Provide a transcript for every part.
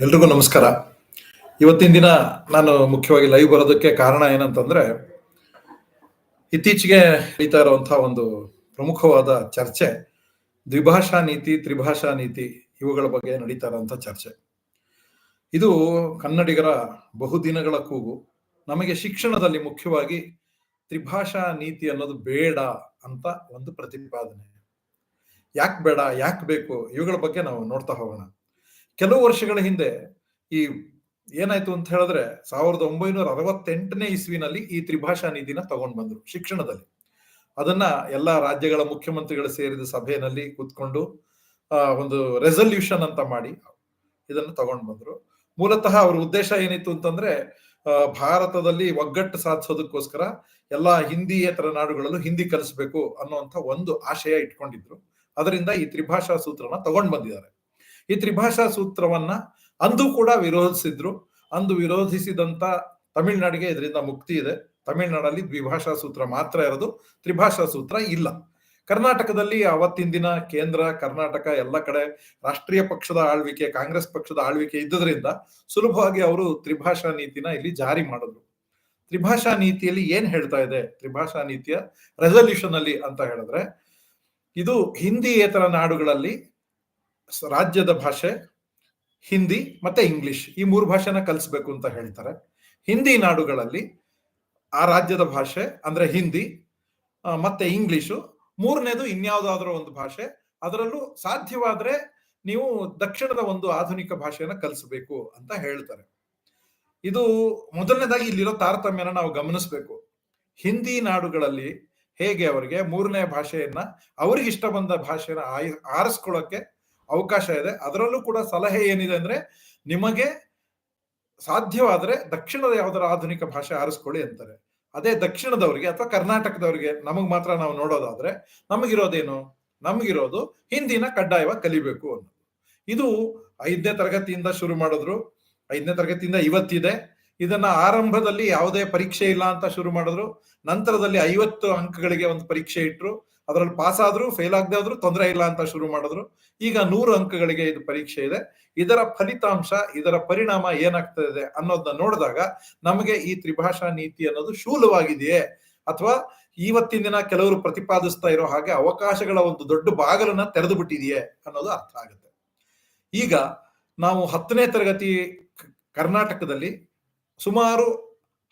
ಎಲ್ರಿಗೂ ನಮಸ್ಕಾರ. ಇವತ್ತಿನ ದಿನ ನಾನು ಮುಖ್ಯವಾಗಿ ಲೈವ್ ಬರೋದಕ್ಕೆ ಕಾರಣ ಏನಂತಂದ್ರೆ, ಇತ್ತೀಚೆಗೆ ನಡೀತಾ ಇರುವಂತಹ ಒಂದು ಪ್ರಮುಖವಾದ ಚರ್ಚೆ, ದ್ವಿಭಾಷಾ ನೀತಿ, ತ್ರಿಭಾಷಾ ನೀತಿ ಇವುಗಳ ಬಗ್ಗೆ ನಡೀತಾ ಇರುವಂತಹ ಚರ್ಚೆ. ಇದು ಕನ್ನಡಿಗರ ಬಹುದಿನಗಳ ಕೂಗು. ನಮಗೆ ಶಿಕ್ಷಣದಲ್ಲಿ ಮುಖ್ಯವಾಗಿ ತ್ರಿಭಾಷಾ ನೀತಿ ಅನ್ನೋದು ಬೇಡ ಅಂತ ಒಂದು ಪ್ರತಿಪಾದನೆ. ಯಾಕೆ ಬೇಡ, ಯಾಕೆ ಬೇಕು, ಇವುಗಳ ಬಗ್ಗೆ ನಾವು ನೋಡ್ತಾ ಹೋಗೋಣ. ಕೆಲವು ವರ್ಷಗಳ ಹಿಂದೆ ಈ ಏನಾಯ್ತು ಅಂತ ಹೇಳಿದ್ರೆ ಸಾವಿರದ ಒಂಬೈನೂರ ಅರವತ್ತೆಂಟನೇ ಇಸ್ವಿನಲ್ಲಿ ಈ ತ್ರಿಭಾಷಾ ನಿಧಿನ ತಗೊಂಡ್ ಬಂದ್ರು ಶಿಕ್ಷಣದಲ್ಲಿ. ಅದನ್ನ ಎಲ್ಲಾ ರಾಜ್ಯಗಳ ಮುಖ್ಯಮಂತ್ರಿಗಳು ಸೇರಿದ ಸಭೆಯಲ್ಲಿ ಕೂತ್ಕೊಂಡು ಒಂದು ರೆಸಲ್ಯೂಷನ್ ಅಂತ ಮಾಡಿ ಇದನ್ನು ತಗೊಂಡ್ ಬಂದ್ರು. ಮೂಲತಃ ಅವ್ರ ಉದ್ದೇಶ ಏನಿತ್ತು ಅಂತಂದ್ರೆ ಭಾರತದಲ್ಲಿ ಒಗ್ಗಟ್ಟು ಸಾಧಿಸೋದಕ್ಕೋಸ್ಕರ ಎಲ್ಲಾ ಹಿಂದಿಯೇತರ ನಾಡುಗಳಲ್ಲೂ ಹಿಂದಿ ಕಲಿಸ್ಬೇಕು ಅನ್ನುವಂತ ಒಂದು ಆಶಯ ಇಟ್ಕೊಂಡಿದ್ರು. ಅದರಿಂದ ಈ ತ್ರಿಭಾಷಾ ಸೂತ್ರನ ತಗೊಂಡ್ ಬಂದಿದ್ದಾರೆ. ಈ ತ್ರಿಭಾಷಾ ಸೂತ್ರವನ್ನ ಅಂದು ಕೂಡ ವಿರೋಧಿಸಿದ್ರು. ಅಂದು ವಿರೋಧಿಸಿದಂತ ತಮಿಳ್ನಾಡಿಗೆ ಇದರಿಂದ ಮುಕ್ತಿ ಇದೆ. ತಮಿಳ್ನಾಡಲ್ಲಿ ದ್ವಿಭಾಷಾ ಸೂತ್ರ ಮಾತ್ರ ಇರೋದು, ತ್ರಿಭಾಷಾ ಸೂತ್ರ ಇಲ್ಲ. ಕರ್ನಾಟಕದಲ್ಲಿ ಅವತ್ತಿನ ದಿನ ಕೇಂದ್ರ, ಕರ್ನಾಟಕ ಎಲ್ಲ ಕಡೆ ರಾಷ್ಟ್ರೀಯ ಪಕ್ಷದ ಆಳ್ವಿಕೆ, ಕಾಂಗ್ರೆಸ್ ಪಕ್ಷದ ಆಳ್ವಿಕೆ ಇದ್ದದ್ರಿಂದ ಸುಲಭವಾಗಿ ಅವರು ತ್ರಿಭಾಷಾ ನೀತಿನ ಇಲ್ಲಿ ಜಾರಿ ಮಾಡಿದ್ರು. ತ್ರಿಭಾಷಾ ನೀತಿಯಲ್ಲಿ ಏನ್ ಹೇಳ್ತಾ ಇದೆ? ತ್ರಿಭಾಷಾ ನೀತಿಯ ರೆಸಲ್ಯೂಷನ್ ಅಲ್ಲಿ ಅಂತ ಹೇಳಿದ್ರೆ, ಇದು ಹಿಂದಿಯೇತರ ನಾಡುಗಳಲ್ಲಿ ರಾಜ್ಯದ ಭಾಷೆ, ಹಿಂದಿ ಮತ್ತೆ ಇಂಗ್ಲಿಷ್ ಈ ಮೂರು ಭಾಷೆನ ಕಲಿಸ್ಬೇಕು ಅಂತ ಹೇಳ್ತಾರೆ. ಹಿಂದಿ ನಾಡುಗಳಲ್ಲಿ ಆ ರಾಜ್ಯದ ಭಾಷೆ ಅಂದ್ರೆ ಹಿಂದಿ ಮತ್ತೆ ಇಂಗ್ಲಿಷು ಮೂರನೇದು ಇನ್ಯಾವುದಾದ್ರೂ ಒಂದು ಭಾಷೆ. ಅದರಲ್ಲೂ ಸಾಧ್ಯವಾದ್ರೆ ನೀವು ದಕ್ಷಿಣದ ಒಂದು ಆಧುನಿಕ ಭಾಷೆಯನ್ನ ಕಲಿಸಬೇಕು ಅಂತ ಹೇಳ್ತಾರೆ. ಇದು ಮೊದಲನೇದಾಗಿ ಇಲ್ಲಿರೋ ತಾರತಮ್ಯನ ನಾವು ಗಮನಿಸಬೇಕು. ಹಿಂದಿ ನಾಡುಗಳಲ್ಲಿ ಹೇಗೆ ಅವರಿಗೆ ಮೂರನೇ ಭಾಷೆಯನ್ನ ಅವ್ರಿಗೆ ಇಷ್ಟ ಬಂದ ಭಾಷೆನ ಆರಿಸ್ಕೊಳ್ಳೋಕೆ ಅವಕಾಶ ಇದೆ. ಅದರಲ್ಲೂ ಕೂಡ ಸಲಹೆ ಏನಿದೆ ಅಂದ್ರೆ ನಿಮಗೆ ಸಾಧ್ಯವಾದ್ರೆ ದಕ್ಷಿಣದ ಯಾವ್ದಾರ ಆಧುನಿಕ ಭಾಷೆ ಆರಿಸ್ಕೊಳ್ಳಿ ಅಂತಾರೆ. ಅದೇ ದಕ್ಷಿಣದವರಿಗೆ ಅಥವಾ ಕರ್ನಾಟಕದವರಿಗೆ ನಮಗ್ ಮಾತ್ರ ನಾವು ನೋಡೋದಾದ್ರೆ ನಮಗಿರೋದೇನು? ನಮಗಿರೋದು ಹಿಂದಿನ ಕಡ್ಡಾಯವಾಗಿ ಕಲಿಬೇಕು ಅನ್ನೋದು. ಇದು ಐದನೇ ತರಗತಿಯಿಂದ ಶುರು ಮಾಡಿದ್ರು. ಐದನೇ ತರಗತಿಯಿಂದ ಇವತ್ತಿದೆ. ಇದನ್ನ ಆರಂಭದಲ್ಲಿ ಯಾವುದೇ ಪರೀಕ್ಷೆ ಇಲ್ಲ ಅಂತ ಶುರು ಮಾಡಿದ್ರು. ನಂತರದಲ್ಲಿ ಐವತ್ತು ಅಂಕಗಳಿಗೆ ಒಂದು ಪರೀಕ್ಷೆ ಇಟ್ರು. ಅದರಲ್ಲಿ ಪಾಸ್ ಆದ್ರೂ ಫೇಲ್ ಆಗದೆ ಆದ್ರೂ ತೊಂದರೆ ಇಲ್ಲ ಅಂತ ಶುರು ಮಾಡಿದ್ರು. ಈಗ ನೂರು ಅಂಕಗಳಿಗೆ ಇದು ಪರೀಕ್ಷೆ ಇದೆ. ಇದರ ಫಲಿತಾಂಶ, ಇದರ ಪರಿಣಾಮ ಏನಾಗ್ತದೆ ಅನ್ನೋದನ್ನ ನೋಡಿದಾಗ ನಮಗೆ ಈ ತ್ರಿಭಾಷಾ ನೀತಿ ಅನ್ನೋದು ಶೂಲವಾಗಿದೆಯೇ? ಅಥವಾ ಇವತ್ತಿನ ದಿನ ಕೆಲವರು ಪ್ರತಿಪಾದಿಸ್ತಾ ಇರೋ ಹಾಗೆ ಅವಕಾಶಗಳ ಒಂದು ದೊಡ್ಡ ಬಾಗಲನ್ನ ತೆರೆದು ಬಿಟ್ಟಿದೆಯೇ ಅನ್ನೋದು ಅರ್ಥ ಆಗುತ್ತೆ. ಈಗ ನಾವು ಹತ್ತನೇ ತರಗತಿ ಕರ್ನಾಟಕದಲ್ಲಿ ಸುಮಾರು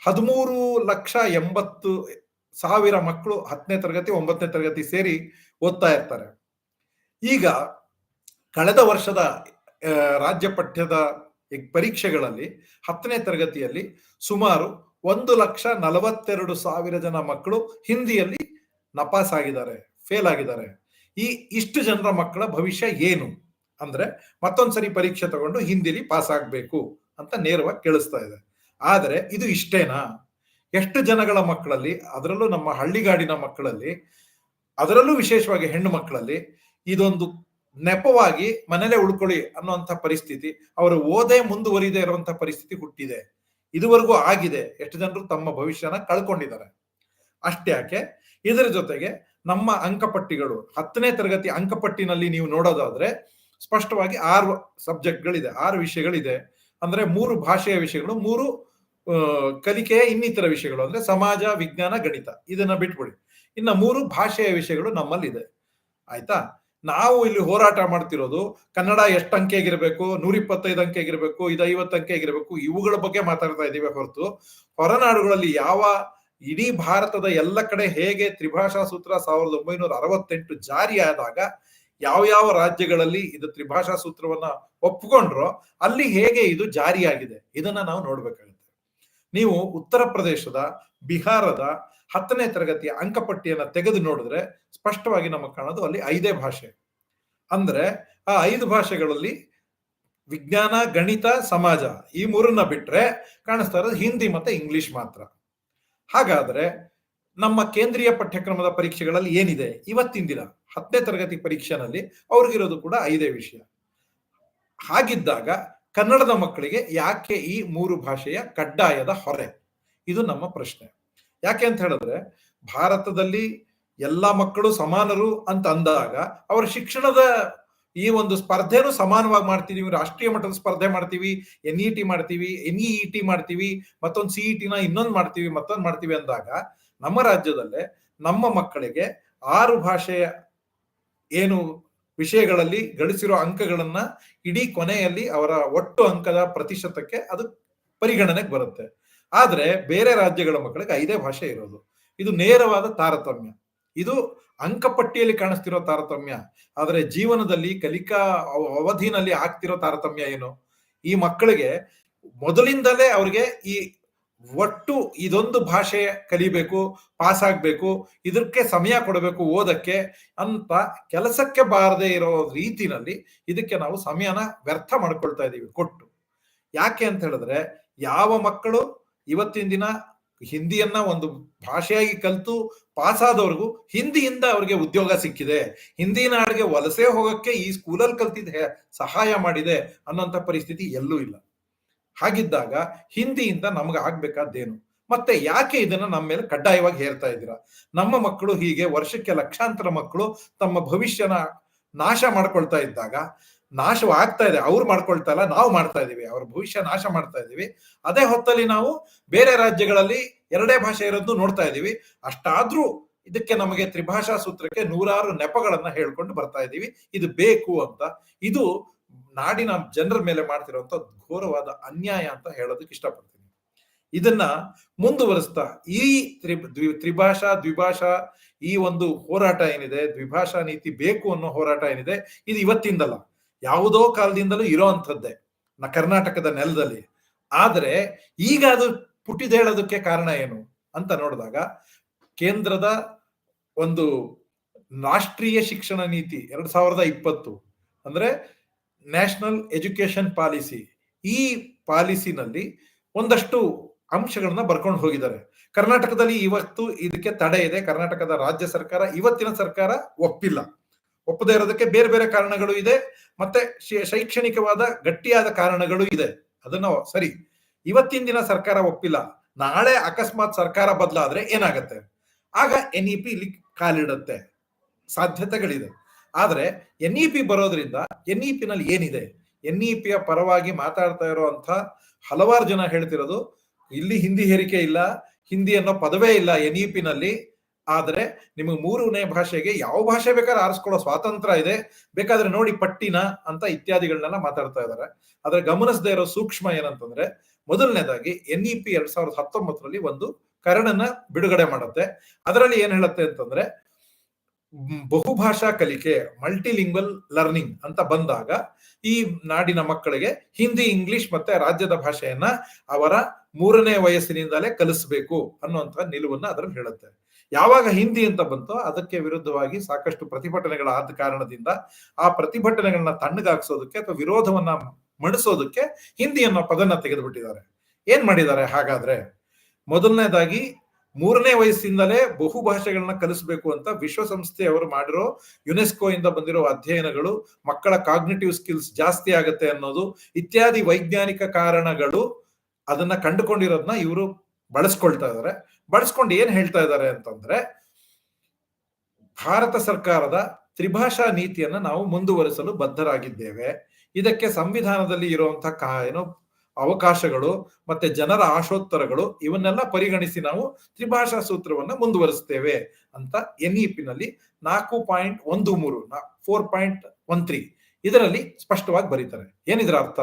ಹದಿಮೂರು ಲಕ್ಷ ಎಂಬತ್ತು ಸಾವಿರ ಮಕ್ಕಳು ಹತ್ತನೇ ತರಗತಿ, ಒಂಬತ್ತನೇ ತರಗತಿ ಸೇರಿ ಓದ್ತಾ ಇರ್ತಾರೆ. ಈಗ ಕಳೆದ ವರ್ಷದ ರಾಜ್ಯ ಪಠ್ಯದ ಪರೀಕ್ಷೆಗಳಲ್ಲಿ ಹತ್ತನೇ ತರಗತಿಯಲ್ಲಿ ಸುಮಾರು ಒಂದು ಲಕ್ಷ ನಲವತ್ತೆರಡು ಸಾವಿರ ಜನ ಮಕ್ಕಳು ಹಿಂದಿಯಲ್ಲಿ ನಪಾಸ್ ಆಗಿದ್ದಾರೆ, ಫೇಲ್ ಆಗಿದ್ದಾರೆ. ಈ ಇಷ್ಟು ಜನರ ಮಕ್ಕಳ ಭವಿಷ್ಯ ಏನು? ಅಂದ್ರೆ ಮತ್ತೊಂದ್ಸರಿ ಪರೀಕ್ಷೆ ತಗೊಂಡು ಹಿಂದಿಲಿ ಪಾಸ್ ಆಗ್ಬೇಕು ಅಂತ ನೇರವಾಗಿ ಕೇಳಿಸ್ತಾ ಇದೆ. ಆದರೆ ಇದು ಇಷ್ಟೇನಾ? ಎಷ್ಟು ಜನಗಳ ಮಕ್ಕಳಲ್ಲಿ, ಅದರಲ್ಲೂ ನಮ್ಮ ಹಳ್ಳಿಗಾಡಿನ ಮಕ್ಕಳಲ್ಲಿ, ಅದರಲ್ಲೂ ವಿಶೇಷವಾಗಿ ಹೆಣ್ಣು ಮಕ್ಕಳಲ್ಲಿ, ಇದೊಂದು ನೆಪವಾಗಿ ಮನೇಲೆ ಉಳ್ಕೊಳ್ಳಿ ಅನ್ನುವಂಥ ಪರಿಸ್ಥಿತಿ, ಅವರು ಓದೇ ಮುಂದುವರಿದೇ ಇರುವಂತಹ ಪರಿಸ್ಥಿತಿ ಹುಟ್ಟಿದೆ. ಇದುವರೆಗೂ ಆಗಿದೆ. ಎಷ್ಟು ಜನರು ತಮ್ಮ ಭವಿಷ್ಯನ ಕಳ್ಕೊಂಡಿದ್ದಾರೆ. ಅಷ್ಟೇ ಯಾಕೆ? ಇದರ ಜೊತೆಗೆ ನಮ್ಮ ಅಂಕಪಟ್ಟಿಗಳು, ಹತ್ತನೇ ತರಗತಿ ಅಂಕಪಟ್ಟಿನಲ್ಲಿ ನೀವು ನೋಡೋದಾದ್ರೆ, ಸ್ಪಷ್ಟವಾಗಿ ಆರು ಸಬ್ಜೆಕ್ಟ್ಗಳಿದೆ, ಆರು ವಿಷಯಗಳಿದೆ. ಅಂದ್ರೆ ಮೂರು ಭಾಷೆಯ ವಿಷಯಗಳು, ಮೂರು ಆ, ಕಲಿಕೆಯ ಇನ್ನಿತರ ವಿಷಯಗಳು ಅಂದ್ರೆ ಸಮಾಜ ವಿಜ್ಞಾನ ಗಣಿತ ಇದನ್ನ ಬಿಟ್ಬಿಡಿ. ಇನ್ನ ಮೂರು ಭಾಷೆಯ ವಿಷಯಗಳು ನಮ್ಮಲ್ಲಿದೆ. ಆಯ್ತಾ? ನಾವು ಇಲ್ಲಿ ಹೋರಾಟ ಮಾಡ್ತಿರೋದು ಕನ್ನಡ ಎಷ್ಟು ಅಂಕೆಗಿರ್ಬೇಕು ನೂರ ಇಪ್ಪತ್ತೈದು ಅಂಕೆಗಿರ್ಬೇಕು ಇದು ಐವತ್ತು ಅಂಕೆಗಿರ್ಬೇಕು ಇವುಗಳ ಬಗ್ಗೆ ಮಾತಾಡ್ತಾ ಇದ್ದೀವಿ ಹೊರತು. ಹೊರನಾಡುಗಳಲ್ಲಿ ಯಾವ ಇಡೀ ಭಾರತದ ಎಲ್ಲ ಕಡೆ ಹೇಗೆ ತ್ರಿಭಾಷಾ ಸೂತ್ರ ಸಾವಿರದ ಒಂಬೈನೂರ ಅರವತ್ತೆಂಟು ಜಾರಿಯಾದಾಗ ಯಾವ ಯಾವ ರಾಜ್ಯಗಳಲ್ಲಿ ಇದು ತ್ರಿಭಾಷಾ ಸೂತ್ರವನ್ನ ಒಪ್ಕೊಂಡ್ರೋ ಅಲ್ಲಿ ಹೇಗೆ ಇದು ಜಾರಿಯಾಗಿದೆ ಇದನ್ನ ನಾವು ನೋಡ್ಬೇಕಾಗುತ್ತೆ ನೀವು ಉತ್ತರ ಪ್ರದೇಶದ ಬಿಹಾರದ ಹತ್ತನೇ ತರಗತಿಯ ಅಂಕಪಟ್ಟಿಯನ್ನ ತೆಗೆದು ನೋಡಿದ್ರೆ ಸ್ಪಷ್ಟವಾಗಿ ನಮಗೆ ಕಾಣೋದು ಅಲ್ಲಿ ಐದೇ ಭಾಷೆ. ಅಂದ್ರೆ ಆ ಐದು ಭಾಷೆಗಳಲ್ಲಿ ವಿಜ್ಞಾನ, ಗಣಿತ, ಸಮಾಜ ಈ ಮೂರನ್ನ ಬಿಟ್ರೆ ಕಾಣಿಸ್ತಾ ಇರೋದು ಹಿಂದಿ ಮತ್ತೆ ಇಂಗ್ಲಿಷ್ ಮಾತ್ರ. ಹಾಗಾದ್ರೆ ನಮ್ಮ ಕೇಂದ್ರೀಯ ಪಠ್ಯಕ್ರಮದ ಪರೀಕ್ಷೆಗಳಲ್ಲಿ ಏನಿದೆ? ಇವತ್ತಿನ ದಿನ ಹತ್ತನೇ ತರಗತಿ ಪರೀಕ್ಷೆನಲ್ಲಿ ಅವ್ರಿಗಿರೋದು ಕೂಡ ಐದೇ ವಿಷಯ. ಹಾಗಿದ್ದಾಗ ಕನ್ನಡದ ಮಕ್ಕಳಿಗೆ ಯಾಕೆ ಈ ಮೂರು ಭಾಷೆಯ ಕಡ್ಡಾಯದ ಹೊರೆ? ಇದು ನಮ್ಮ ಪ್ರಶ್ನೆ. ಯಾಕೆ ಅಂತ ಹೇಳಿದ್ರೆ, ಭಾರತದಲ್ಲಿ ಎಲ್ಲ ಮಕ್ಕಳು ಸಮಾನರು ಅಂತ ಅಂದಾಗ ಅವರ ಶಿಕ್ಷಣದ ಈ ಒಂದು ಸ್ಪರ್ಧೆನೂ ಸಮಾನವಾಗಿ ಮಾಡ್ತಿದೀವಿ ರಾಷ್ಟ್ರೀಯ ಮಟ್ಟದ ಸ್ಪರ್ಧೆ ಮಾಡ್ತೀವಿ ಎನ್ ಇ ಟಿ ಮಾಡ್ತೀವಿ ಎನ್ ಇ ಟಿ ಮಾಡ್ತೀವಿ, ಮತ್ತೊಂದು ಸಿ ಇ ಟಿನ ಇನ್ನೊಂದು ಮಾಡ್ತೀವಿ, ಮತ್ತೊಂದು ಮಾಡ್ತೀವಿ ಅಂದಾಗ ನಮ್ಮ ರಾಜ್ಯದಲ್ಲೇ ನಮ್ಮ ಮಕ್ಕಳಿಗೆ ಆರು ಭಾಷೆಯ ಏನು ವಿಷಯಗಳಲ್ಲಿ ಗಳಿಸಿರೋ ಅಂಕಗಳನ್ನ ಇಡೀ ಕೊನೆಯಲ್ಲಿ ಅವರ ಒಟ್ಟು ಅಂಕದ ಪ್ರತಿಶತಕ್ಕೆ ಅದು ಪರಿಗಣನೆಗೆ ಬರುತ್ತೆ. ಆದ್ರೆ ಬೇರೆ ರಾಜ್ಯಗಳ ಮಕ್ಕಳಿಗೆ ಐದೇ ಭಾಷೆ ಇರೋದು. ಇದು ನೇರವಾದ ತಾರತಮ್ಯ. ಇದು ಅಂಕಪಟ್ಟಿಯಲ್ಲಿ ಕಾಣಿಸ್ತಿರೋ ತಾರತಮ್ಯ. ಆದರೆ ಜೀವನದಲ್ಲಿ ಕಲಿಕಾ ಅವ- ಅವಧಿನಲ್ಲಿ ಆಗ್ತಿರೋ ತಾರತಮ್ಯ ಏನು? ಈ ಮಕ್ಕಳಿಗೆ ಮೊದಲಿಂದಲೇ ಅವ್ರಿಗೆ ಈ ಒಟ್ಟು ಇದೊಂದು ಭಾಷೆ ಕಲಿಬೇಕು ಪಾಸ್ ಆಗ್ಬೇಕು ಇದಕ್ಕೆ ಸಮಯ ಕೊಡಬೇಕು ಓದಕ್ಕೆ ಅಂತ ಕೆಲಸಕ್ಕೆ ಬಾರದೇ ಇರೋ ರೀತಿನಲ್ಲಿ ಇದಕ್ಕೆ ನಾವು ಸಮಯನ ವ್ಯರ್ಥ ಮಾಡ್ಕೊಳ್ತಾ ಇದ್ದೀವಿ ಕೊಟ್ಟು. ಯಾಕೆ ಅಂತ ಹೇಳಿದ್ರೆ ಯಾವ ಮಕ್ಕಳು ಇವತ್ತಿನ ದಿನ ಹಿಂದಿಯನ್ನ ಒಂದು ಭಾಷೆಯಾಗಿ ಕಲಿತು ಪಾಸ್ ಆದವ್ರಿಗೂ ಹಿಂದಿಯಿಂದ ಅವ್ರಿಗೆ ಉದ್ಯೋಗ ಸಿಕ್ಕಿದೆ ಹಿಂದಿ ನಾಡಿಗೆ ವಲಸೆ ಹೋಗಕ್ಕೆ ಈ ಸ್ಕೂಲಲ್ಲಿ ಕಲ್ತಿದ್ದ, ಸಹಾಯ ಮಾಡಿದೆ ಅನ್ನೋಂಥ ಪರಿಸ್ಥಿತಿ ಎಲ್ಲೂ ಇಲ್ಲ. ಹಾಗಿದ್ದಾಗ ಹಿಂದಿಯಿಂದ ನಮ್ಗೆ ಆಗ್ಬೇಕಾದ್ದೇನು? ಮತ್ತೆ ಯಾಕೆ ಇದನ್ನ ನಮ್ಮ ಮೇಲೆ ಕಡ್ಡಾಯವಾಗಿ ಹೇರ್ತಾ ಇದ್ದೀರಾ? ನಮ್ಮ ಮಕ್ಕಳು ಹೀಗೆ ವರ್ಷಕ್ಕೆ ಲಕ್ಷಾಂತರ ಮಕ್ಕಳು ತಮ್ಮ ಭವಿಷ್ಯನ ನಾಶ ಮಾಡ್ಕೊಳ್ತಾ ಇದ್ದಾಗ ನಾಶವಾಗ್ತಾ ಇದೆ, ಅವ್ರು ಮಾಡ್ಕೊಳ್ತಾ ಇಲ್ಲ, ನಾವು ಮಾಡ್ತಾ ಇದೀವಿ, ಅವ್ರ ಭವಿಷ್ಯ ನಾಶ ಮಾಡ್ತಾ ಇದೀವಿ. ಅದೇ ಹೊತ್ತಲ್ಲಿ ನಾವು ಬೇರೆ ರಾಜ್ಯಗಳಲ್ಲಿ ಎರಡೇ ಭಾಷೆ ಇರೋದು ನೋಡ್ತಾ ಇದೀವಿ. ಅಷ್ಟಾದ್ರೂ ಇದಕ್ಕೆ ನಮಗೆ ತ್ರಿಭಾಷಾ ಸೂತ್ರಕ್ಕೆ ನೂರಾರು ನೆಪಗಳನ್ನ ಹೇಳ್ಕೊಂಡು ಬರ್ತಾ ಇದೀವಿ. ಇದು ಬೇಕು ಅಂತ. ಇದು ನಾಡಿನ ಜನರ ಮೇಲೆ ಮಾಡ್ತಿರುವಂತ ಘೋರವಾದ ಅನ್ಯಾಯ ಅಂತ ಹೇಳೋದಕ್ಕೆ ಇಷ್ಟಪಡ್ತೀನಿ. ಇದನ್ನ ಮುಂದುವರಿಸ್ತಾ, ಈ ತ್ರಿ ತ್ರಿಭಾಷಾ, ದ್ವಿಭಾಷಾ ಈ ಒಂದು ಹೋರಾಟ ಏನಿದೆ, ದ್ವಿಭಾಷಾ ನೀತಿ ಬೇಕು ಅನ್ನೋ ಹೋರಾಟ ಏನಿದೆ, ಇದು ಇವತ್ತಿಂದಲ್ಲ. ಯಾವುದೋ ಕಾಲದಿಂದಲೂ ಇರೋ ಅಂಥದ್ದೇ, ನ ಕರ್ನಾಟಕದ ನೆಲದಲ್ಲಿ. ಆದ್ರೆ ಈಗ ಅದು ಪುಟಿದೇಳೋದಕ್ಕೆ ಕಾರಣ ಏನು ಅಂತ ನೋಡಿದಾಗ, ಕೇಂದ್ರದ ಒಂದು ರಾಷ್ಟ್ರೀಯ ಶಿಕ್ಷಣ ನೀತಿ, ಎರಡ್ ಸಾವಿರದ ಇಪ್ಪತ್ತು, ಅಂದ್ರೆ ನ್ಯಾಷನಲ್ ಎಜುಕೇಶನ್ ಪಾಲಿಸಿ. ಈ ಪಾಲಿಸಿನಲ್ಲಿ ಒಂದಷ್ಟು ಅಂಶಗಳನ್ನ ಬರ್ಕೊಂಡು ಹೋಗಿದ್ದಾರೆ. ಕರ್ನಾಟಕದಲ್ಲಿ ಇವತ್ತು ಇದಕ್ಕೆ ತಡೆ ಇದೆ. ಕರ್ನಾಟಕದ ರಾಜ್ಯ ಸರ್ಕಾರ ಇವತ್ತಿನ ಸರ್ಕಾರ ಒಪ್ಪಿಲ್ಲ. ಒಪ್ಪದೇ ಇರೋದಕ್ಕೆ ಬೇರೆ ಬೇರೆ ಕಾರಣಗಳು ಇದೆ. ಮತ್ತೆ ಶೈಕ್ಷಣಿಕವಾದ ಗಟ್ಟಿಯಾದ ಕಾರಣಗಳು ಇದೆ. ಅದನ್ನ ಸರಿ. ಇವತ್ತಿನ ದಿನ ಸರ್ಕಾರ ಒಪ್ಪಿಲ್ಲ. ನಾಳೆ ಅಕಸ್ಮಾತ್ ಸರ್ಕಾರ ಬದಲಾದ್ರೆ ಏನಾಗತ್ತೆ? ಆಗ ಎನ್ ಇ ಪಿ ಇಲ್ಲಿ ಕಾಲಿಡುತ್ತೆ. ಸಾಧ್ಯತೆಗಳಿದೆ. ಆದ್ರೆ ಎನ್ ಇ ಪಿ ಬರೋದ್ರಿಂದ ಎನ್ ಇ ಪಿ ನಲ್ಲಿ ಏನಿದೆ? ಎನ್ ಇ ಪಿಯ ಪರವಾಗಿ ಮಾತಾಡ್ತಾ ಇರುವಂತ ಹಲವಾರು ಜನ ಹೇಳ್ತಿರೋದು, ಇಲ್ಲಿ ಹಿಂದಿ ಹೇರಿಕೆ ಇಲ್ಲ, ಹಿಂದಿ ಅನ್ನೋ ಪದವೇ ಇಲ್ಲ ಎನ್ ಇ ಪಿ ನಲ್ಲಿ. ಆದ್ರೆ ನಿಮಗೆ ಮೂರನೇ ಭಾಷೆಗೆ ಯಾವ ಭಾಷೆ ಬೇಕಾದ್ರೆ ಆರಿಸ್ಕೊಳ್ಳೋ ಸ್ವಾತಂತ್ರ್ಯ ಇದೆ. ಬೇಕಾದ್ರೆ ನೋಡಿ ಪಟ್ಟಿನ ಅಂತ ಇತ್ಯಾದಿಗಳನ್ನೆಲ್ಲ ಮಾತಾಡ್ತಾ ಇದ್ದಾರೆ. ಆದ್ರೆ ಗಮನಿಸದೇ ಇರೋ ಸೂಕ್ಷ್ಮ ಏನಂತಂದ್ರೆ, ಮೊದಲನೇದಾಗಿ ಎನ್ ಇ ಪಿ ಎರಡ್ ಸಾವಿರದ ಹತ್ತೊಂಬತ್ತರಲ್ಲಿ ಒಂದು ಕರಡನ್ನ ಬಿಡುಗಡೆ ಮಾಡುತ್ತೆ. ಅದರಲ್ಲಿ ಏನ್ ಹೇಳುತ್ತೆ ಅಂತಂದ್ರೆ ಬಹುಭಾಷಾ ಕಲಿಕೆ ಮಲ್ಟಿಲಿಂಗ್ವಲ್ ಲರ್ನಿಂಗ್ ಅಂತ ಬಂದಾಗ ಈ ನಾಡಿನ ಮಕ್ಕಳಿಗೆ ಹಿಂದಿ, ಇಂಗ್ಲಿಷ್ ಮತ್ತೆ ರಾಜ್ಯದ ಭಾಷೆಯನ್ನ ಅವರ ಮೂರನೇ ವಯಸ್ಸಿನಿಂದಲೇ ಕಲಿಸ್ಬೇಕು ಅನ್ನುವಂತ ನಿಲುವನ್ನ ಅದರಲ್ಲಿ ಹೇಳುತ್ತೆ. ಯಾವಾಗ ಹಿಂದಿ ಅಂತ ಬಂತೋ ಅದಕ್ಕೆ ವಿರುದ್ಧವಾಗಿ ಸಾಕಷ್ಟು ಪ್ರತಿಭಟನೆಗಳಾದ ಕಾರಣದಿಂದ ಆ ಪ್ರತಿಭಟನೆಗಳನ್ನ ತಣ್ಣಗಾಗ್ಸೋದಕ್ಕೆ ಅಥವಾ ವಿರೋಧವನ್ನ ಮಣಿಸೋದಕ್ಕೆ ಹಿಂದಿ ಅನ್ನೋ ಪದನ ತೆಗೆದುಬಿಟ್ಟಿದ್ದಾರೆ. ಏನ್ ಮಾಡಿದ್ದಾರೆ ಹಾಗಾದ್ರೆ? ಮೊದಲನೇದಾಗಿ ಮೂರನೇ ವಯಸ್ಸಿಂದಲೇ ಬಹು ಭಾಷೆಗಳನ್ನ ಕಲಿಸಬೇಕು ಅಂತ ವಿಶ್ವಸಂಸ್ಥೆಯವರು ಮಾಡಿರೋ ಯುನೆಸ್ಕೋ ಇಂದ ಬಂದಿರೋ ಅಧ್ಯಯನಗಳು, ಮಕ್ಕಳ ಕಾಗ್ನಿಟಿವ್ ಸ್ಕಿಲ್ಸ್ ಜಾಸ್ತಿ ಆಗತ್ತೆ ಅನ್ನೋದು, ಇತ್ಯಾದಿ ವೈಜ್ಞಾನಿಕ ಕಾರಣಗಳು ಅದನ್ನ ಕಂಡುಕೊಂಡಿರೋದನ್ನ ಇವರು ಬಳಸ್ಕೊಳ್ತಾ ಇದ್ದಾರೆ ಬಳಸ್ಕೊಂಡು ಏನ್ ಹೇಳ್ತಾ ಇದ್ದಾರೆ ಅಂತಂದ್ರೆ, ಭಾರತ ಸರ್ಕಾರದ ತ್ರಿಭಾಷಾ ನೀತಿಯನ್ನ ನಾವು ಮುಂದುವರಿಸಲು ಬದ್ಧರಾಗಿದ್ದೇವೆ. ಇದಕ್ಕೆ ಸಂವಿಧಾನದಲ್ಲಿ ಇರುವಂತಹ ಏನೋ ಅವಕಾಶಗಳು ಮತ್ತೆ ಜನರ ಆಶೋತ್ತರಗಳು ಇವನ್ನೆಲ್ಲ ಪರಿಗಣಿಸಿ ನಾವು ತ್ರಿಭಾಷಾ ಸೂತ್ರವನ್ನ ಮುಂದುವರಿಸುತ್ತೇವೆ ಅಂತ ಎನ್ ಇ ಪಿ ನಲ್ಲಿ ನಾಲ್ಕು ಪಾಯಿಂಟ್ ಒಂದು ಮೂರು ಫೋರ್ ಪಾಯಿಂಟ್ ಒನ್ ತ್ರೀ ಇದರಲ್ಲಿ ಸ್ಪಷ್ಟವಾಗಿ ಬರೀತಾರೆ. ಏನಿದ್ರ ಅರ್ಥ?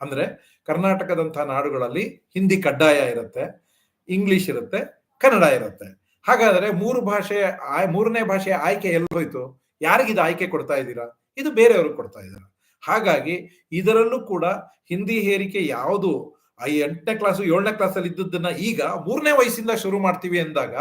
ಅಂದ್ರೆ ಕರ್ನಾಟಕದಂತಹ ನಾಡುಗಳಲ್ಲಿ ಹಿಂದಿ ಕಡ್ಡಾಯ ಇರುತ್ತೆ, ಇಂಗ್ಲಿಷ್ ಇರುತ್ತೆ, ಕನ್ನಡ ಇರುತ್ತೆ. ಹಾಗಾದ್ರೆ ಮೂರು ಭಾಷೆ ಮೂರನೇ ಭಾಷೆಯ ಆಯ್ಕೆ ಎಲ್ಲೋಯ್ತು? ಯಾರಿಗಿದು ಆಯ್ಕೆ ಕೊಡ್ತಾ ಇದ್ದೀರಾ? ಇದು ಬೇರೆಯವ್ರಿಗೆ ಕೊಡ್ತಾ ಇದ್ದಾರೆ? ಹಾಗಾಗಿ ಇದರಲ್ಲೂ ಕೂಡ ಹಿಂದಿ ಹೇರಿಕೆ ಯಾವುದು ಆ ಎಂಟನೇ ಕ್ಲಾಸು ಏಳನೇ ಕ್ಲಾಸಲ್ಲಿ ಇದ್ದದ್ದನ್ನ ಈಗ ಮೂರನೇ ವಯಸ್ಸಿಂದ ಶುರು ಮಾಡ್ತೀವಿ ಅಂದಾಗ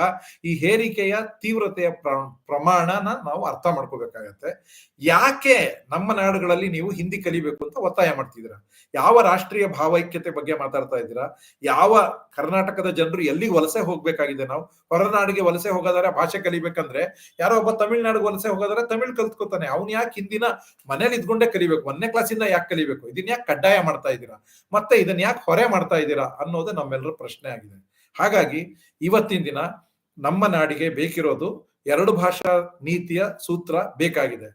ಈ ಹೇರಿಕೆಯ ತೀವ್ರತೆಯ ಪ್ರ- ಪ್ರಮಾಣನ ನಾವು ಅರ್ಥ ಮಾಡ್ಕೋಬೇಕಾಗತ್ತೆ. ಯಾಕೆ ನಮ್ಮ ನಾಡುಗಳಲ್ಲಿ ನೀವು ಹಿಂದಿ ಕಲಿಬೇಕು ಅಂತ ಒತ್ತಾಯ ಮಾಡ್ತಿದ್ದೀರಾ? ಯಾವ ರಾಷ್ಟ್ರೀಯ ಭಾವೈಕ್ಯತೆ ಬಗ್ಗೆ ಮಾತಾಡ್ತಾ ಇದ್ದೀರಾ? ಯಾವ ಕರ್ನಾಟಕದ ಜನರು ಎಲ್ಲಿಗೆ ವಲಸೆ ಹೋಗ್ಬೇಕಾಗಿದೆ ನಾವು? ಹೊರನಾಡಿಗೆ ವಲಸೆ ಹೋಗೋದಾದ್ರೆ ಭಾಷೆ ಕಲಿಬೇಕಂದ್ರೆ ಯಾರೋ ಒಬ್ಬ ತಮಿಳ್ನಾಡಿಗೆ ವಲಸೆ ಹೋಗೋದಾದ್ರೆ ತಮಿಳ್ ಕಲ್ತ್ಕೋತಾನೆ. ಅವ್ನು ಯಾಕೆ ಹಿಂದಿನ ಮನೇಲಿ ಇದ್ಕೊಂಡೇ ಕಲಿಬೇಕು? ಒಂದನೇ ಕ್ಲಾಸಿಂದ ಯಾಕೆ ಕಲಿಬೇಕು? ಇದನ್ನ ಯಾಕೆ ಕಡ್ಡಾಯ ಮಾಡ್ತಾ ಇದ್ದೀರಾ? ಮತ್ತೆ ಇದನ್ನ ಯಾಕೆ ಹೊರೆ ಮಾಡ್ತಾ ಇದ್ದೀರಾ ಅನ್ನೋದು ನಮ್ಮೆಲ್ಲರ ಪ್ರಶ್ನೆ ಆಗಿದೆ. ಹಾಗಾಗಿ ಇವತ್ತಿನ ದಿನ ನಮ್ಮ ನಾಡಿಗೆ ಬೇಕಿರೋದು ಎರಡು ಭಾಷಾ ನೀತಿಯ ಸೂತ್ರ ಬೇಕಾಗಿದೆ.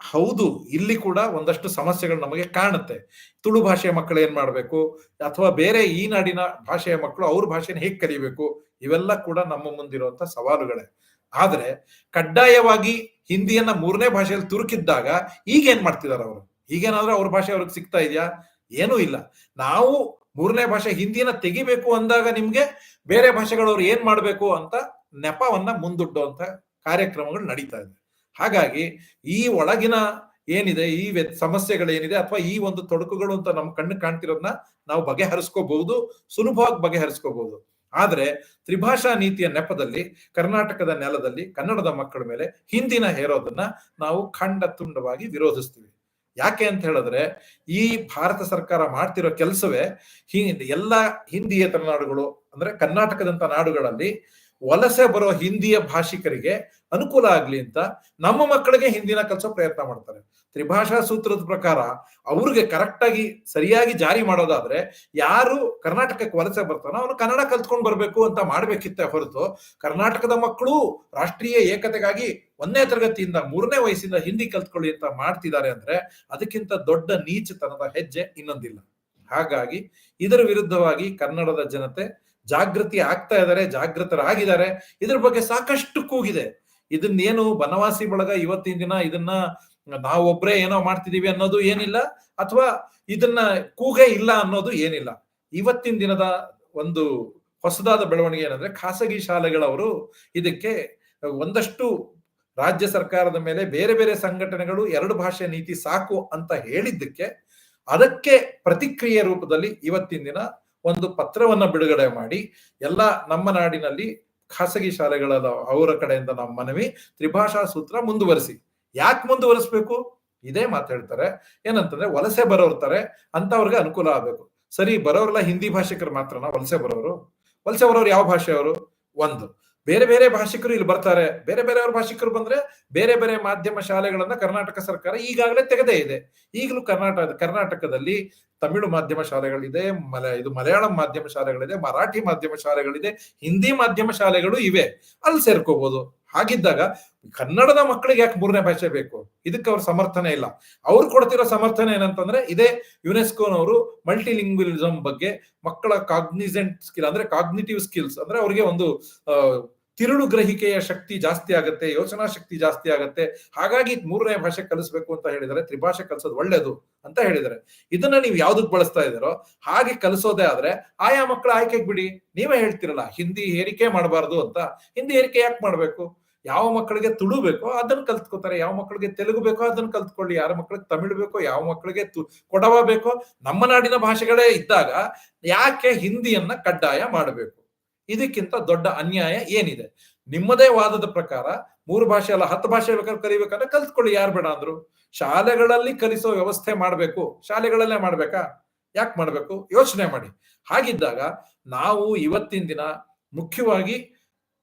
ಹೌದು, ಇಲ್ಲಿ ಕೂಡ ಒಂದಷ್ಟು ಸಮಸ್ಯೆಗಳು ನಮಗೆ ಕಾಣುತ್ತೆ. ತುಳು ಭಾಷೆಯ ಮಕ್ಕಳು ಏನ್ ಮಾಡಬೇಕು? ಅಥವಾ ಬೇರೆ ಈ ನಾಡಿನ ಭಾಷೆಯ ಮಕ್ಕಳು ಅವ್ರ ಭಾಷೆನ ಹೇಗೆ ಕಲಿಬೇಕು? ಇವೆಲ್ಲ ಕೂಡ ನಮ್ಮ ಮುಂದಿರುವಂತ ಸವಾಲುಗಳೇ. ಆದ್ರೆ ಕಡ್ಡಾಯವಾಗಿ ಹಿಂದಿಯನ್ನ ಮೂರನೇ ಭಾಷೆಯಲ್ಲಿ ತುರುಕಿದ್ದಾಗ ಈಗ ಏನ್ ಮಾಡ್ತಿದಾರೆ ಅವರು? ಈಗೇನಾದ್ರೂ ಅವ್ರ ಭಾಷೆ ಅವ್ರಿಗೆ ಸಿಗ್ತಾ ಇದೆಯಾ? ಏನೂ ಇಲ್ಲ. ನಾವು ಮೂರನೇ ಭಾಷೆ ಹಿಂದಿನ ತೆಗಿಬೇಕು ಅಂದಾಗ ನಿಮ್ಗೆ ಬೇರೆ ಭಾಷೆಗಳವ್ರು ಏನ್ ಮಾಡ್ಬೇಕು ಅಂತ ನೆಪವನ್ನ ಮುಂದೊಡ್ಡುವಂತ ಕಾರ್ಯಕ್ರಮಗಳು ನಡೀತಾ ಇದೆ. ಹಾಗಾಗಿ ಈ ಒಳಗಿನ ಏನಿದೆ, ಈ ಸಮಸ್ಯೆಗಳೇನಿದೆ ಅಥವಾ ಈ ಒಂದು ತೊಡಕುಗಳು ಅಂತ ನಮ್ಮ ಕಣ್ಣು ಕಾಣ್ತಿರೋದನ್ನ ನಾವು ಬಗೆಹರಿಸ್ಕೋಬಹುದು, ಸುಲಭವಾಗಿ ಬಗೆಹರಿಸ್ಕೋಬಹುದು. ಆದ್ರೆ ತ್ರಿಭಾಷಾ ನೀತಿಯ ನೆಪದಲ್ಲಿ, ಕರ್ನಾಟಕದ ನೆಲದಲ್ಲಿ, ಕನ್ನಡದ ಮಕ್ಕಳ ಮೇಲೆ ಹಿಂದಿನ ಹೇರೋದನ್ನ ನಾವು ಖಂಡ ತುಂಡವಾಗಿ ವಿರೋಧಿಸ್ತೀವಿ. ಯಾಕೆ ಅಂತ ಹೇಳಿದ್ರೆ ಈ ಭಾರತ ಸರ್ಕಾರ ಮಾಡ್ತಿರೋ ಕೆಲಸವೇ ಹಿಂದಿ ಎಲ್ಲ ಹಿಂದಿಯೇತರ ನಾಡುಗಳು, ಅಂದ್ರೆ ಕರ್ನಾಟಕದಂತ ನಾಡುಗಳಲ್ಲಿ ವಲಸೆ ಬರೋ ಹಿಂದಿಯ ಭಾಷಿಕರಿಗೆ ಅನುಕೂಲ ಆಗ್ಲಿ ಅಂತ ನಮ್ಮ ಮಕ್ಕಳಿಗೆ ಹಿಂದಿನ ಕಲಿಸೋ ಪ್ರಯತ್ನ ಮಾಡ್ತಾರೆ. ತ್ರಿಭಾಷಾ ಸೂತ್ರದ ಪ್ರಕಾರ ಅವ್ರಿಗೆ ಕರೆಕ್ಟ್ ಆಗಿ, ಸರಿಯಾಗಿ ಜಾರಿ ಮಾಡೋದಾದ್ರೆ ಯಾರು ಕರ್ನಾಟಕಕ್ಕೆ ವಲಸೆ ಬರ್ತಾನೋ ಅವನು ಕನ್ನಡ ಕಲ್ತ್ಕೊಂಡ್ ಬರಬೇಕು ಅಂತ ಮಾಡ್ಬೇಕಿತ್ತೆ ಹೊರತು ಕರ್ನಾಟಕದ ಮಕ್ಕಳು ರಾಷ್ಟ್ರೀಯ ಏಕತೆಗಾಗಿ ಒಂದನೇ ತರಗತಿಯಿಂದ ಮೂರನೇ ವಯಸ್ಸಿಂದ ಹಿಂದಿ ಕಲ್ತ್ಕೊಳ್ಳಿ ಅಂತ ಮಾಡ್ತಿದ್ದಾರೆ ಅಂದ್ರೆ ಅದಕ್ಕಿಂತ ದೊಡ್ಡ ನೀಚತನದ ಹೆಜ್ಜೆ ಇನ್ನೊಂದಿಲ್ಲ. ಹಾಗಾಗಿ ಇದರ ವಿರುದ್ಧವಾಗಿ ಕನ್ನಡದ ಜನತೆ ಜಾಗೃತಿ ಆಗ್ತಾ ಇದ್ದಾರೆ, ಜಾಗೃತರಾಗಿದ್ದಾರೆ. ಇದ್ರ ಬಗ್ಗೆ ಸಾಕಷ್ಟು ಕೂಗಿದೆ. ಇದನ್ನೇನು ಬನವಾಸಿ ಬಳಗ ಇವತ್ತಿನ ದಿನ ಇದನ್ನ ನಾವೊಬ್ರೇ ಏನೋ ಮಾಡ್ತಿದೀವಿ ಅನ್ನೋದು ಏನಿಲ್ಲ, ಅಥವಾ ಇದನ್ನ ಕೂಗೆ ಇಲ್ಲ ಅನ್ನೋದು ಏನಿಲ್ಲ. ಇವತ್ತಿನ ದಿನದ ಒಂದು ಹೊಸದಾದ ಬೆಳವಣಿಗೆ ಏನಂದ್ರೆ ಖಾಸಗಿ ಶಾಲೆಗಳವರು ಇದಕ್ಕೆ ಒಂದಷ್ಟು ರಾಜ್ಯ ಸರ್ಕಾರದ ಮೇಲೆ ಬೇರೆ ಬೇರೆ ಸಂಘಟನೆಗಳು ಎರಡು ಭಾಷೆ ನೀತಿ ಸಾಕು ಅಂತ ಹೇಳಿದ್ದಕ್ಕೆ ಅದಕ್ಕೆ ಪ್ರತಿಕ್ರಿಯೆ ರೂಪದಲ್ಲಿ ಇವತ್ತಿನ ದಿನ ಒಂದು ಪತ್ರವನ್ನ ಬಿಡುಗಡೆ ಮಾಡಿ, ಎಲ್ಲ ನಮ್ಮ ನಾಡಿನಲ್ಲಿ ಖಾಸಗಿ ಶಾಲೆಗಳ ಅವರ ಕಡೆಯಿಂದ ನಮ್ಮ ಮನವಿ, ತ್ರಿಭಾಷಾ ಸೂತ್ರ ಮುಂದುವರಿಸಿ. ಯಾಕೆ ಮುಂದುವರಿಸ್ಬೇಕು? ಇದೇ ಮಾತಾಡ್ತಾರೆ ಏನಂತಂದ್ರೆ ವಲಸೆ ಬರೋರ್ತಾರೆ ಅಂತವ್ರಿಗೆ ಅನುಕೂಲ ಆಗ್ಬೇಕು. ಸರಿ ಬರೋರೆಲ್ಲ ಹಿಂದಿ ಭಾಷಿಕರು ಮಾತ್ರನಾ ವಲಸೆ ಬರೋರು. ವಲಸೆ ಬರೋರು ಯಾವ ಭಾಷೆಯವರು ಒಂದು. ಬೇರೆ ಬೇರೆ ಭಾಷಿಕರು ಇಲ್ಲಿ ಬರ್ತಾರೆ. ಬೇರೆ ಬೇರೆಯವ್ರ ಭಾಷಿಕರು ಬಂದ್ರೆ ಬೇರೆ ಬೇರೆ ಮಾಧ್ಯಮ ಶಾಲೆಗಳನ್ನ ಕರ್ನಾಟಕ ಸರ್ಕಾರ ಈಗಾಗಲೇ ತೆಗೆದೇ ಇದೆ. ಈಗಲೂ ಕರ್ನಾಟಕ, ಕರ್ನಾಟಕದಲ್ಲಿ ತಮಿಳು ಮಾಧ್ಯಮ ಶಾಲೆಗಳಿದೆ, ಮಲ, ಇದು ಮಲಯಾಳಂ ಮಾಧ್ಯಮ ಶಾಲೆಗಳಿದೆ, ಮರಾಠಿ ಮಾಧ್ಯಮ ಶಾಲೆಗಳಿದೆ, ಹಿಂದಿ ಮಾಧ್ಯಮ ಶಾಲೆಗಳು ಇವೆ. ಅಲ್ಲಿ ಸೇರ್ಕೋಬಹುದು ಹಾಗಿದ್ದಾಗ ಕನ್ನಡದ ಮಕ್ಕಳಿಗೆ ಯಾಕೆ ಮೂರನೇ ಭಾಷೆ ಬೇಕು? ಇದಕ್ಕೆ ಅವ್ರ ಸಮರ್ಥನೆ ಇಲ್ಲ. ಅವ್ರು ಕೊಡ್ತಿರೋ ಸಮರ್ಥನೆ ಏನಂತಂದ್ರೆ ಇದೇ ಯುನೆಸ್ಕೋನವರು ಮಲ್ಟಿಲಿಂಗ್ವಿಲಿಸಮ್ ಬಗ್ಗೆ ಮಕ್ಕಳ ಕಾಗ್ನಿಸೆಂಟ್ ಸ್ಕಿಲ್ ಅಂದ್ರೆ ಕಾಗ್ನಿಟಿವ್ ಸ್ಕಿಲ್ಸ್ ಅಂದ್ರೆ ಅವ್ರಿಗೆ ಒಂದು ತಿರುಳು ಗ್ರಹಿಕೆಯ ಶಕ್ತಿ ಜಾಸ್ತಿ ಆಗುತ್ತೆ, ಯೋಚನಾ ಶಕ್ತಿ ಜಾಸ್ತಿ ಆಗುತ್ತೆ, ಹಾಗಾಗಿ ಮೂರನೇ ಭಾಷೆ ಕಲಿಸ್ಬೇಕು ಅಂತ ಹೇಳಿದರೆ ತ್ರಿಭಾಷೆ ಕಲಿಸೋದು ಒಳ್ಳೇದು ಅಂತ ಹೇಳಿದರೆ. ಇದನ್ನ ನೀವು ಯಾವ್ದಕ್ ಬಳಸ್ತಾ ಇದ್ದೀರೋ ಹಾಗೆ ಕಲಿಸೋದೇ ಆದ್ರೆ ಆಯಾ ಮಕ್ಕಳ ಆಯ್ಕೆಗೆ ಬಿಡಿ. ನೀವೇ ಹೇಳ್ತಿರಲ್ಲ, ಹಿಂದಿ ಹೇರಿಕೆ ಮಾಡಬಾರ್ದು ಅಂತ. ಹಿಂದಿ ಹೇರಿಕೆ ಯಾಕೆ ಮಾಡ್ಬೇಕು? ಯಾವ ಮಕ್ಕಳಿಗೆ ತುಳು ಬೇಕೋ ಅದನ್ನ ಕಲ್ತ್ಕೋತಾರೆ. ಯಾವ ಮಕ್ಕಳಿಗೆ ತೆಲುಗು ಬೇಕೋ ಅದನ್ನ ಕಲ್ತ್ಕೊಳ್ಳಿ. ಯಾರ ಮಕ್ಕಳಿಗೆ ತಮಿಳು ಬೇಕೋ, ಯಾವ ಮಕ್ಕಳಿಗೆ ಕೊಡವ ಬೇಕೋ, ನಮ್ಮ ನಾಡಿನ ಭಾಷೆಗಳೇ ಇದ್ದಾಗ ಯಾಕೆ ಹಿಂದಿಯನ್ನ ಕಡ್ಡಾಯ ಮಾಡಬೇಕು? ಇದಕ್ಕಿಂತ ದೊಡ್ಡ ಅನ್ಯಾಯ ಏನಿದೆ? ನಿಮ್ಮದೇ ವಾದದ ಪ್ರಕಾರ ಮೂರು ಭಾಷೆ ಅಲ್ಲ, ಹತ್ತು ಭಾಷೆ ಬೇಕಾದ್ರೆ ಕಲಿಬೇಕಂದ್ರೆ ಕಲ್ತ್ಕೊಳ್ಳಿ, ಯಾರು ಬೇಡ ಅಂದ್ರು. ಶಾಲೆಗಳಲ್ಲಿ ಕಲಿಸೋ ವ್ಯವಸ್ಥೆ ಮಾಡ್ಬೇಕು. ಶಾಲೆಗಳಲ್ಲೇ ಮಾಡ್ಬೇಕಾ? ಯಾಕೆ ಮಾಡ್ಬೇಕು? ಯೋಚನೆ ಮಾಡಿ. ಹಾಗಿದ್ದಾಗ ನಾವು ಇವತ್ತಿನ ದಿನ ಮುಖ್ಯವಾಗಿ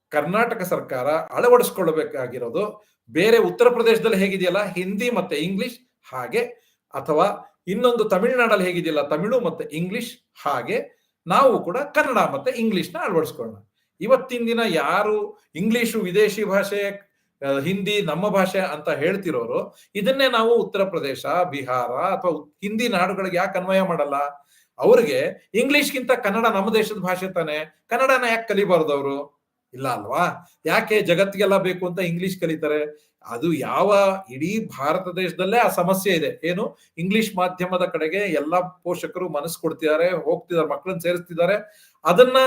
ಕರ್ನಾಟಕ ಸರ್ಕಾರ ಅಳವಡಿಸ್ಕೊಳ್ಬೇಕಾಗಿರೋದು ಬೇರೆ ಉತ್ತರ ಪ್ರದೇಶದಲ್ಲಿ ಹೇಗಿದೆಯಲ್ಲ? ಹಿಂದಿ ಮತ್ತೆ ಇಂಗ್ಲಿಷ್ ಹಾಗೆ ಅಥವಾ ಇನ್ನೊಂದು ತಮಿಳುನಾಡಲ್ಲಿ ಹೇಗಿದೆಯಲ್ಲ? ತಮಿಳು ಮತ್ತೆ ಇಂಗ್ಲಿಷ್ ಹಾಗೆ ನಾವು ಕೂಡ ಕನ್ನಡ ಮತ್ತೆ ಇಂಗ್ಲಿಷ್ನ ಅಳವಡಿಸ್ಕೊಳ್ಳೋಣ. ಇವತ್ತಿನ ದಿನ ಯಾರು ಇಂಗ್ಲಿಷು ವಿದೇಶಿ ಭಾಷೆ ಹಿಂದಿ, ನಮ್ಮ ಭಾಷೆ ಅಂತ ಹೇಳ್ತಿರೋರು, ಇದನ್ನೇ ನಾವು ಉತ್ತರ ಪ್ರದೇಶ, ಬಿಹಾರ ಅಥವಾ ಹಿಂದಿ ನಾಡುಗಳಿಗೆ ಯಾಕೆ ಅನ್ವಯ ಮಾಡಲ್ಲ? ಅವ್ರಿಗೆ ಇಂಗ್ಲಿಷ್ಗಿಂತ ಕನ್ನಡ ನಮ್ಮ ದೇಶದ ಭಾಷೆ ತಾನೆ, ಕನ್ನಡನ ಯಾಕೆ ಕಲಿಬಾರ್ದು ಅವರು? ಇಲ್ಲ ಅಲ್ವಾ? ಯಾಕೆ ಜಗತ್ತಿಗೆಲ್ಲ ಬೇಕು ಅಂತ ಇಂಗ್ಲಿಷ್ ಕಲಿತಾರೆ? ಅದು ಯಾವ ಇಡೀ ಭಾರತ ದೇಶದಲ್ಲೇ ಆ ಸಮಸ್ಯೆ ಇದೆ. ಏನು? ಇಂಗ್ಲಿಷ್ ಮಾಧ್ಯಮದ ಕಡೆಗೆ ಎಲ್ಲಾ ಪೋಷಕರು ಮನಸ್ಸು ಕೊಡ್ತಿದ್ದಾರೆ, ಹೋಗ್ತಿದ್ದಾರೆ, ಮಕ್ಕಳನ್ನ ಸೇರಿಸ್ತಿದ್ದಾರೆ. ಅದನ್ನ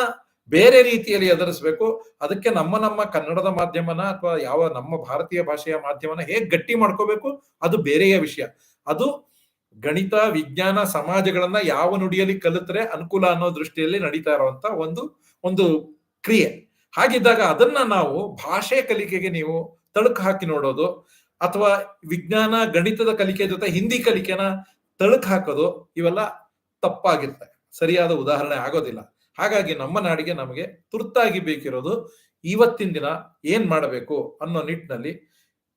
ಬೇರೆ ರೀತಿಯಲ್ಲಿ ಎದುರಿಸ್ಬೇಕು. ಅದಕ್ಕೆ ನಮ್ಮ ನಮ್ಮ ಕನ್ನಡದ ಮಾಧ್ಯಮನ ಅಥವಾ ಯಾವ ನಮ್ಮ ಭಾರತೀಯ ಭಾಷೆಯ ಮಾಧ್ಯಮನ ಹೇಗ್ ಗಟ್ಟಿ ಮಾಡ್ಕೋಬೇಕು? ಅದು ಬೇರೆಯ ವಿಷಯ. ಅದು ಗಣಿತ, ವಿಜ್ಞಾನ ಸಮಾಜಗಳನ್ನ ಯಾವ ನುಡಿಯಲ್ಲಿ ಕಲಿತರೆ ಅನುಕೂಲ ಅನ್ನೋ ದೃಷ್ಟಿಯಲ್ಲಿ ನಡೀತಾ ಇರುವಂತ ಒಂದು ಒಂದು ಕ್ರಿಯೆ. ಹಾಗಿದ್ದಾಗ ಅದನ್ನ ನಾವು ಭಾಷೆ ಕಲಿಕೆಗೆ ನೀವು ತಳುಕು ಹಾಕಿ ನೋಡೋದು ಅಥವಾ ವಿಜ್ಞಾನ, ಗಣಿತದ ಕಲಿಕೆ ಜೊತೆ ಹಿಂದಿ ಕಲಿಕೆನ ತಳುಕು ಹಾಕೋದು ಇವೆಲ್ಲ ತಪ್ಪಾಗಿರುತ್ತೆ. ಸರಿಯಾದ ಉದಾಹರಣೆ ಆಗೋದಿಲ್ಲ. ಹಾಗಾಗಿ ನಮ್ಮ ನಾಡಿಗೆ ನಮಗೆ ತುರ್ತಾಗಿ ಬೇಕಿರೋದು ಇವತ್ತಿನ ದಿನ ಏನ್ ಮಾಡಬೇಕು ಅನ್ನೋ ನಿಟ್ಟಿನಲ್ಲಿ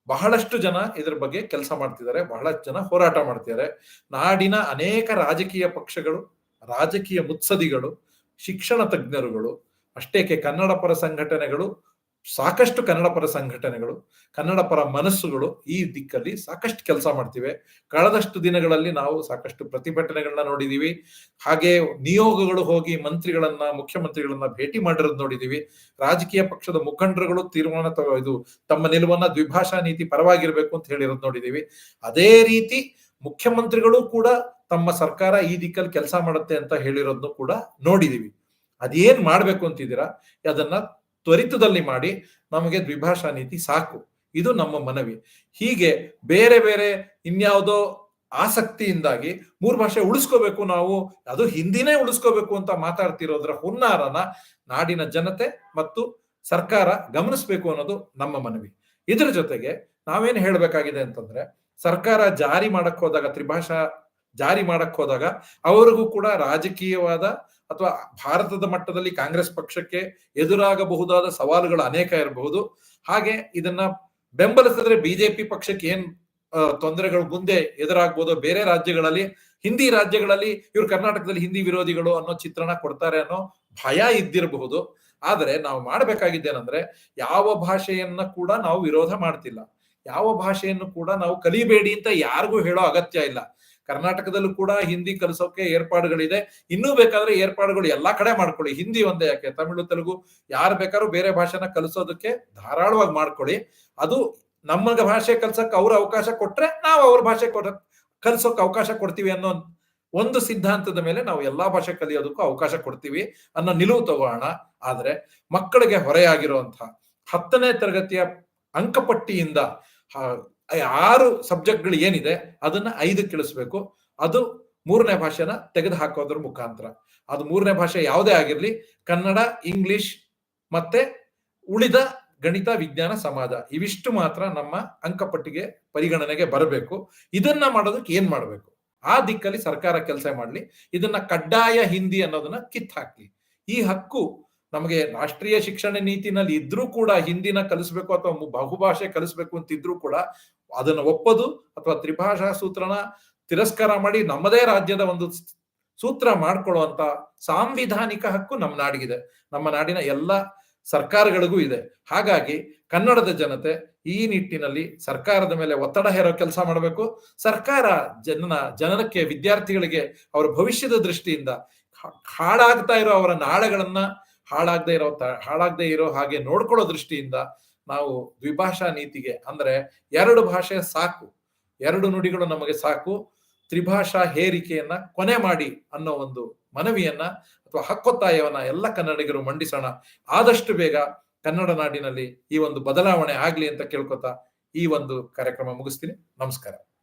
ಬಹಳಷ್ಟು ಜನ ಇದ್ರ ಬಗ್ಗೆ ಕೆಲಸ ಮಾಡ್ತಿದ್ದಾರೆ. ಬಹಳಷ್ಟು ಜನ ಹೋರಾಟ ಮಾಡ್ತಿದ್ದಾರೆ. ನಾಡಿನ ಅನೇಕ ರಾಜಕೀಯ ಪಕ್ಷಗಳು, ರಾಜಕೀಯ ಮುತ್ಸದಿಗಳು, ಶಿಕ್ಷಣ ತಜ್ಞರುಗಳು, ಅಷ್ಟೇಕೆ ಕನ್ನಡ ಪರ ಸಂಘಟನೆಗಳು ಸಾಕಷ್ಟು ಕನ್ನಡ ಪರ ಸಂಘಟನೆಗಳು ಕನ್ನಡ ಪರ ಮನಸ್ಸುಗಳು ಈ ದಿಕ್ಕಲ್ಲಿ ಸಾಕಷ್ಟು ಕೆಲಸ ಮಾಡ್ತಿವೆ. ಕಳೆದಷ್ಟು ದಿನಗಳಲ್ಲಿ ನಾವು ಸಾಕಷ್ಟು ಪ್ರತಿಭಟನೆಗಳನ್ನ ನೋಡಿದೀವಿ. ಹಾಗೆ ನಿಯೋಗಗಳು ಹೋಗಿ ಮಂತ್ರಿಗಳನ್ನ, ಮುಖ್ಯಮಂತ್ರಿಗಳನ್ನ ಭೇಟಿ ಮಾಡಿರೋದು ನೋಡಿದೀವಿ. ರಾಜಕೀಯ ಪಕ್ಷದ ಮುಖಂಡರುಗಳು ತೀರ್ಮಾನ ಇದು ತಮ್ಮ ನಿಲುವನ್ನ ದ್ವಿಭಾಷಾ ನೀತಿ ಪರವಾಗಿರ್ಬೇಕು ಅಂತ ಹೇಳಿರೋದು ನೋಡಿದೀವಿ. ಅದೇ ರೀತಿ ಮುಖ್ಯಮಂತ್ರಿಗಳು ಕೂಡ ತಮ್ಮ ಸರ್ಕಾರ ಈ ದಿಕ್ಕಲ್ಲಿ ಕೆಲಸ ಮಾಡುತ್ತೆ ಅಂತ ಹೇಳಿರೋದನ್ನು ಕೂಡ ನೋಡಿದೀವಿ. ಅದೇನ್ ಮಾಡ್ಬೇಕು ಅಂತಿದ್ದೀರಾ? ಅದನ್ನ ತ್ವರಿತದಲ್ಲಿ ಮಾಡಿ ನಮಗೆ ದ್ವಿಭಾಷಾ ನೀತಿ ಸಾಕು. ಇದು ನಮ್ಮ ಮನವಿ. ಹೀಗೆ ಬೇರೆ ಬೇರೆ ಇನ್ಯಾವುದೋ ಆಸಕ್ತಿಯಿಂದಾಗಿ ಮೂರು ಭಾಷೆ ಉಳಿಸ್ಕೋಬೇಕು ನಾವು, ಅದು ಹಿಂದಿನೇ ಉಳಿಸ್ಕೋಬೇಕು ಅಂತ ಮಾತಾಡ್ತಿರೋದ್ರ ಹುನ್ನಾರನ ನಾಡಿನ ಜನತೆ ಮತ್ತು ಸರ್ಕಾರ ಗಮನಿಸಬೇಕು ಅನ್ನೋದು ನಮ್ಮ ಮನವಿ. ಇದ್ರ ಜೊತೆಗೆ ನಾವೇನು ಹೇಳ್ಬೇಕಾಗಿದೆ ಅಂತಂದ್ರೆ, ಸರ್ಕಾರ ಜಾರಿ ಮಾಡಕ್ ಹೋದಾಗ ತ್ರಿಭಾಷಾ ಜಾರಿ ಮಾಡಕ್ ಹೋದಾಗ ಅವರಿಗೂ ಕೂಡ ರಾಜಕೀಯವಾದ ಅಥವಾ ಭಾರತದ ಮಟ್ಟದಲ್ಲಿ ಕಾಂಗ್ರೆಸ್ ಪಕ್ಷಕ್ಕೆ ಎದುರಾಗಬಹುದಾದ ಸವಾಲುಗಳು ಅನೇಕ ಇರಬಹುದು. ಹಾಗೆ ಇದನ್ನ ಬೆಂಬಲಿಸಿದ್ರೆ ಬಿಜೆಪಿ ಪಕ್ಷಕ್ಕೆ ಏನ್ ತೊಂದರೆಗಳು ಮುಂದೆ ಎದುರಾಗ್ಬೋದು ಬೇರೆ ರಾಜ್ಯಗಳಲ್ಲಿ, ಹಿಂದಿ ರಾಜ್ಯಗಳಲ್ಲಿ ಇವರು ಕರ್ನಾಟಕದಲ್ಲಿ ಹಿಂದಿ ವಿರೋಧಿಗಳು ಅನ್ನೋ ಚಿತ್ರಣ ಕೊಡ್ತಾರೆ ಅನ್ನೋ ಭಯ ಇದ್ದಿರಬಹುದು. ಆದರೆ ನಾವು ಮಾಡ್ಬೇಕಾಗಿದ್ದೇನಂದ್ರೆ ಯಾವ ಭಾಷೆಯನ್ನ ಕೂಡ ನಾವು ವಿರೋಧ ಮಾಡ್ತಿಲ್ಲ. ಯಾವ ಭಾಷೆಯನ್ನು ಕೂಡ ನಾವು ಕಲಿಬೇಡಿ ಅಂತ ಯಾರಿಗೂ ಹೇಳೋ ಅಗತ್ಯ ಇಲ್ಲ. ಕರ್ನಾಟಕದಲ್ಲೂ ಕೂಡ ಹಿಂದಿ ಕಲಿಸೋಕೆ ಏರ್ಪಾಡುಗಳಿದೆ. ಇನ್ನೂ ಬೇಕಾದ್ರೆ ಏರ್ಪಾಡುಗಳು ಎಲ್ಲಾ ಕಡೆ ಮಾಡ್ಕೊಳ್ಳಿ. ಹಿಂದಿ ಒಂದೇ, ಯಾಕೆ? ತಮಿಳು, ತೆಲುಗು ಯಾರು ಬೇಕಾದ್ರೂ ಬೇರೆ ಭಾಷೆನ ಕಲಿಸೋದಕ್ಕೆ ಧಾರಾಳವಾಗಿ ಮಾಡ್ಕೊಳ್ಳಿ. ಅದು ನಮ್ಮ ಭಾಷೆ ಕಲ್ಸಕ್ ಅವ್ರ ಅವಕಾಶ ಕೊಟ್ರೆ ನಾವು ಅವ್ರ ಭಾಷೆ ಕೊಡ ಕಲ್ಸೋಕ್ ಅವಕಾಶ ಕೊಡ್ತೀವಿ ಅನ್ನೋ ಒಂದು ಸಿದ್ಧಾಂತದ ಮೇಲೆ ನಾವು ಎಲ್ಲಾ ಭಾಷೆ ಕಲಿಯೋದಕ್ಕೂ ಅವಕಾಶ ಕೊಡ್ತೀವಿ ಅನ್ನೋ ನಿಲುವು ತಗೋಣ. ಆದ್ರೆ ಮಕ್ಕಳಿಗೆ ಹೊರೆಯಾಗಿರುವಂತಹ ಹತ್ತನೇ ತರಗತಿಯ ಅಂಕಪಟ್ಟಿಯಿಂದ ಆರು ಸಬ್ಜೆಕ್ಟ್ಗಳು ಏನಿದೆ, ಅದನ್ನ ಐದು ಇಳಿಸ್ಬೇಕು ಅದು ಮೂರನೇ ಭಾಷೆನ ತೆಗೆದು ಹಾಕೋದ್ರ ಮುಖಾಂತರ. ಅದು ಮೂರನೇ ಭಾಷೆ ಯಾವುದೇ ಆಗಿರ್ಲಿ, ಕನ್ನಡ, ಇಂಗ್ಲಿಷ್ ಮತ್ತೆ ಉಳಿದ ಗಣಿತ, ವಿಜ್ಞಾನ, ಸಮಾಜ. ಇವಿಷ್ಟು ಮಾತ್ರ ನಮ್ಮ ಅಂಕಪಟ್ಟಿಗೆ ಪರಿಗಣನೆಗೆ ಬರಬೇಕು. ಇದನ್ನ ಮಾಡೋದಕ್ಕೆ ಏನ್ ಮಾಡಬೇಕು? ಆ ದಿಕ್ಕಲ್ಲಿ ಸರ್ಕಾರ ಕೆಲಸ ಮಾಡ್ಲಿ. ಇದನ್ನ ಕಡ್ಡಾಯ ಹಿಂದಿ ಅನ್ನೋದನ್ನ ಕಿತ್ ಹಾಕ್ಲಿ ಈ ಹಕ್ಕು ನಮಗೆ ರಾಷ್ಟ್ರೀಯ ಶಿಕ್ಷಣ ನೀತಿನಲ್ಲಿ ಇದ್ರೂ ಕೂಡ ಹಿಂದಿನ ಕಲಿಸ್ಬೇಕು ಅಥವಾ ಬಹುಭಾಷೆ ಕಲಿಸ್ಬೇಕು ಅಂತ ಇದ್ರೂ ಕೂಡ ಅದನ್ನ ಒಪ್ಪದು ಅಥವಾ ತ್ರಿಭಾಷಾ ಸೂತ್ರನ ತಿರಸ್ಕಾರ ಮಾಡಿ ನಮ್ಮದೇ ರಾಜ್ಯದ ಒಂದು ಸೂತ್ರ ಮಾಡ್ಕೊಳ್ಳುವಂತ ಸಾಂವಿಧಾನಿಕ ಹಕ್ಕು ನಮ್ಮ ನಾಡಿಗಿದೆ. ನಮ್ಮ ನಾಡಿನ ಎಲ್ಲ ಸರ್ಕಾರಗಳಿಗೂ ಇದೆ. ಹಾಗಾಗಿ ಕನ್ನಡದ ಜನತೆ ಈ ನಿಟ್ಟಿನಲ್ಲಿ ಸರ್ಕಾರದ ಮೇಲೆ ಒತ್ತಡ ಹೇರೋ ಕೆಲಸ ಮಾಡಬೇಕು. ಸರ್ಕಾರ ಜನನ ಜನನಕ್ಕೆ ವಿದ್ಯಾರ್ಥಿಗಳಿಗೆ ಅವರ ಭವಿಷ್ಯದ ದೃಷ್ಟಿಯಿಂದ ಹಾಳಾಗ್ತಾ ಇರೋ ಅವರ ನಾಳೆಗಳನ್ನ ಹಾಳಾಗದೆ ಇರೋ ಹಾಳಾಗದೆ ಇರೋ ಹಾಗೆ ನೋಡ್ಕೊಳ್ಳೋ ದೃಷ್ಟಿಯಿಂದ ನಾವು ದ್ವಿಭಾಷಾ ನೀತಿಗೆ ಅಂದ್ರೆ ಎರಡು ಭಾಷೆ ಸಾಕು. ಎರಡು ನುಡಿಗಳು ನಮಗೆ ಸಾಕು. ತ್ರಿಭಾಷಾ ಹೇರಿಕೆಯನ್ನ ಕೊನೆ ಮಾಡಿ ಅನ್ನೋ ಒಂದು ಮನವಿಯನ್ನ ಅಥವಾ ಹಕ್ಕೊತ್ತಾಯವನ್ನ ಎಲ್ಲ ಕನ್ನಡಿಗರು ಮಂಡಿಸೋಣ. ಆದಷ್ಟು ಬೇಗ ಕನ್ನಡ ನಾಡಿನಲ್ಲಿ ಈ ಒಂದು ಬದಲಾವಣೆ ಆಗ್ಲಿ ಅಂತ ಕೇಳ್ಕೊತಾ ಈ ಒಂದು ಕಾರ್ಯಕ್ರಮ ಮುಗಿಸ್ತೀನಿ. ನಮಸ್ಕಾರ.